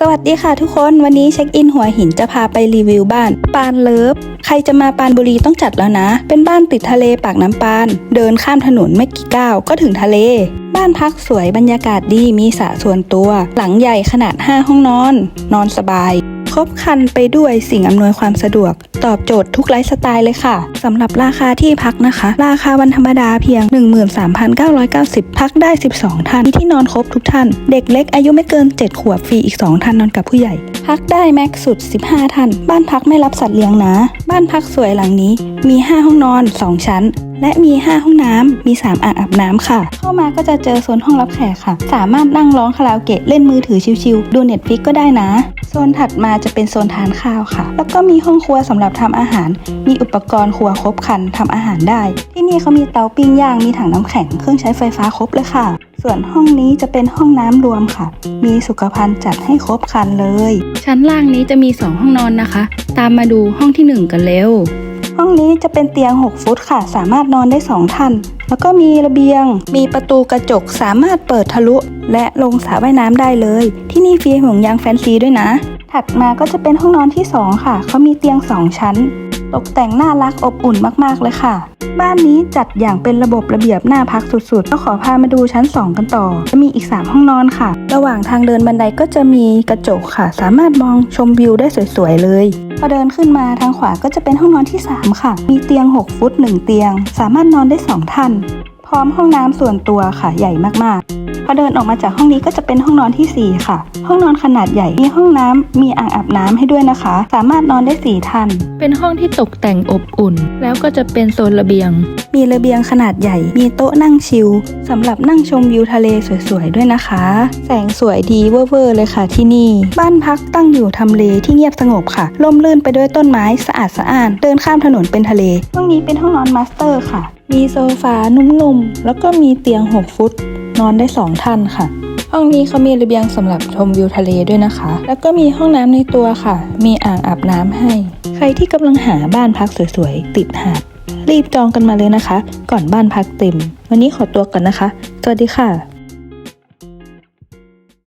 สวัสดีค่ะทุกคนวันนี้เช็คอินหัวหินจะพาไปรีวิวบ้าน ปานเลิฟ ใครจะมาปานบุรีต้องจัดแล้วนะ เป็นบ้านติดทะเลปากน้ำปาน เดินข้ามถนนไม่กี่ก้าวก็ถึงทะเล บ้านพักสวยบรรยากาศดีมีสระส่วนตัว หลังใหญ่ขนาด 5 ห้องนอน นอนสบาย รบคันไปด้วยสิ่งอำนวยความสะดวก ตอบโจทย์ทุกไลฟ์สไตล์เลยค่ะสำหรับราคาที่พักนะคะ ราคาวันธรรมดาเพียง 13,990 พักได้ 12 ท่านที่นอนครบทุกท่าน เด็กเล็กอายุไม่เกิน 7 ขวบฟรีอีก 2 ท่านนอนกับผู้ใหญ่ พักได้แม็กซ์สุด 15 ท่าน บ้านพักไม่รับสัตว์เลี้ยงนะ บ้านพักสวยหลังนี้มี 5 ห้องนอน 2 ชั้น และมี 5 ห้องน้ำ มี 3 อ่างอาบน้ำค่ะ เข้ามาก็จะเจอโซนห้องรับแขกค่ะ สามารถนั่งร้องคาราโอเกะเล่นมือถือชิวๆดูเน็ตฟิกก็ได้นะ โซนถัดมาจะเป็นโซนทานข้าวค่ะ แล้วก็มีห้องครัวสำหรับทำอาหาร มีอุปกรณ์ครัวครบครันทำอาหารได้ ที่นี่เขามีเตาปิ้งย่าง มีถังน้ำแข็ง เครื่องใช้ไฟฟ้าครบเลยค่ะ ส่วนห้องนี้จะเป็นห้องน้ำรวมค่ะ มีสุขภัณฑ์จัดให้ครบครันเลย ชั้นล่างนี้จะมี 2 ห้องนอนนะคะ ตามมาดูห้องที่ 1 กันเร็ว ห้องนี้จะเป็นเตียง 6 ฟุตค่ะ สามารถนอนได้ 2 ท่าน แล้วก็มีระเบียง มีประตูกระจกสามารถเปิดทะลุ และลงสระว่ายน้ำได้เลย ที่นี่ฟรีห่วงยางแฟนซีด้วยนะ ถัดมาก็จะเป็นห้องนอนที่ 2 ค่ะ เขามีเตียง 2 ชั้น ตกแต่งน่ารักอบอุ่นมากๆเลยค่ะ บ้านนี้จัดอย่างเป็นระบบระเบียบน่าพักสุดๆ ก็ขอพามาดูชั้น 2 กันต่อ จะมีอีก 3 ห้องนอนค่ะ ระหว่างทางเดินบันไดก็จะมีกระจกค่ะ สามารถมองชมวิวได้สวยๆ เลย พอเดินขึ้นมาทางขวาก็จะเป็นห้องนอนที่ 3 ค่ะ มีเตียง 6 ฟุต 1 เตียง สามารถนอนได้ 2 ท่าน พร้อมห้องน้ำส่วนตัวค่ะ ใหญ่มากๆ พอเดินออกมาจากห้องนี้ก็จะเป็นห้องนอนทีสี่4 ค่ะ ห้องนอนขนาดใหญ่มีห้องน้ำมีอ่างอาบน้ำให้ด้วยนะคะ สามารถนอนได้4ท่าน เป็นห้องที่ตกแต่งอบอุ่น แล้วก็จะเป็นโซนระเบียง มีระเบียงขนาดใหญ่ มีโต๊ะนั่งชิลสำหรับนั่งชมวิวทะเลสวยๆด้วยนะคะ แสงสวยดีเวอร์ๆเลยค่ะที่นี่ บ้านพักตั้งอยู่ทำเลที่เงียบสงบค่ะล่มลื่นไปด้วยต้นไม้สะอาดสะอ้าน เดินข้ามถนนเป็นทะเล ห้องนี้เป็นห้องนอนมาสเตอร์ค่ะ มีโซฟานุ่มๆ แล้วก็มีเตียง 6 ฟุต นอนได้ 2 ท่านค่ะ ห้องนี้เขามีระเบียงสำหรับชมวิวทะเลด้วยนะคะ แล้วก็มีห้องน้ำในตัวค่ะ มีอ่างอาบน้ำให้ ใครที่กำลังหาบ้านพักสวยๆ ติดหาด รีบจองกันมาเลยนะคะ ก่อนบ้านพักเต็ม วันนี้ขอตัวก่อนนะคะ สวัสดีค่ะ